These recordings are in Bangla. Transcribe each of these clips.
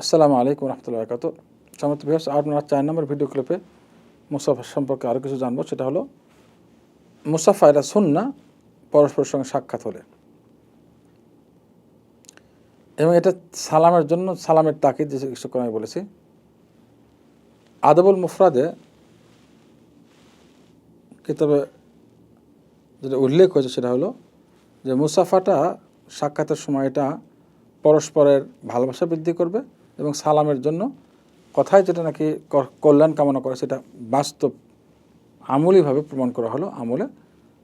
আসসালামু আলাইকুম রহমতুল্লাহ বরকাত সামর্থ্য বিহাস আপনার চার নম্বর ভিডিও ক্লিপে মুসাফা সম্পর্কে আরও কিছু জানব। সেটা হলো, মুসাফা এটা সুন্না পরস্পরের সঙ্গে সাক্ষাৎ হলে। এবং এটা সালামের জন্য, সালামের তাকিদ যে কিছু আমি বলেছি। আদবুল মুফরাদে কিতাবে যেটা উল্লেখ হয়েছে সেটা হলো যে মুসাফাটা সাক্ষাতের সময় এটা পরস্পরের ভালোবাসা বৃদ্ধি করবে এবং সালামের জন্য কথায় যেটা নাকি কল্যাণ কামনা করে, সেটা বাস্তব আমূলীভাবে প্রমাণ করা হলো আমলে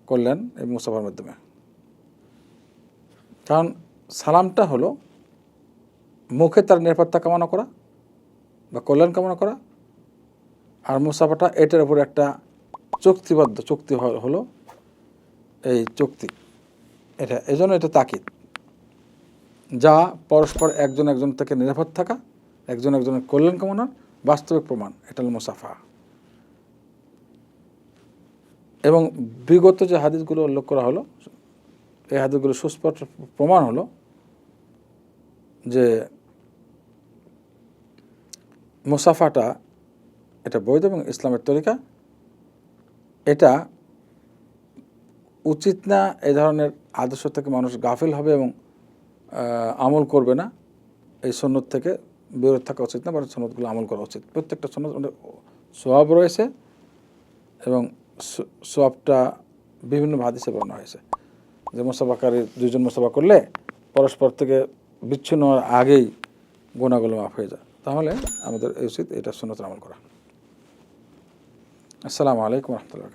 কল্যাণ এই মুসাফার মাধ্যমে। কারণ সালামটা হলো মুখে তার নিরাপত্তা কামনা করা বা কল্যাণ কামনা করা, আর মুসাফাটা এটার উপর একটা চুক্তিবদ্ধ, চুক্তি হলো এই চুক্তি। এটা, এজন্য এটা তাকিদ। যা পরস্পর একজন একজন থেকে নিরাপদ থাকা, একজন একজনের কল্যাণ কামনার বাস্তবিক প্রমাণ এটা হল মুসাফা। এবং বিগত যে হাদিসগুলো উল্লেখ করা হলো, এই হাদিসগুলো সুস্পষ্ট প্রমাণ হলো যে মুসাফাটা এটা বৈধ এবং ইসলামের তরিকা। এটা উচিত না এ ধরনের আদর্শ থেকে মানুষ গাফিল হবে এবং আমল করবে না, এই সন্ন্যত থেকে বিরত থাকা উচিত না, বরং সন্ন্যতগুলো আমল করা উচিত। প্রত্যেকটা সন্ন্যত সোয়াব রয়েছে এবং সোয়াবটা বিভিন্ন হাদিসে বর্ণনা হয়েছে। যে মোসাফাকারী দুজন মোসাফা করলে পরস্পর থেকে বিচ্ছিন্ন হওয়ার আগেই গুণাগুলো মাফ হয়ে যায়। তাহলে আমাদের উচিত এটা সন্ন্যত আমল করা। আসসালামু আলাইকুম রহমতুল্লাহ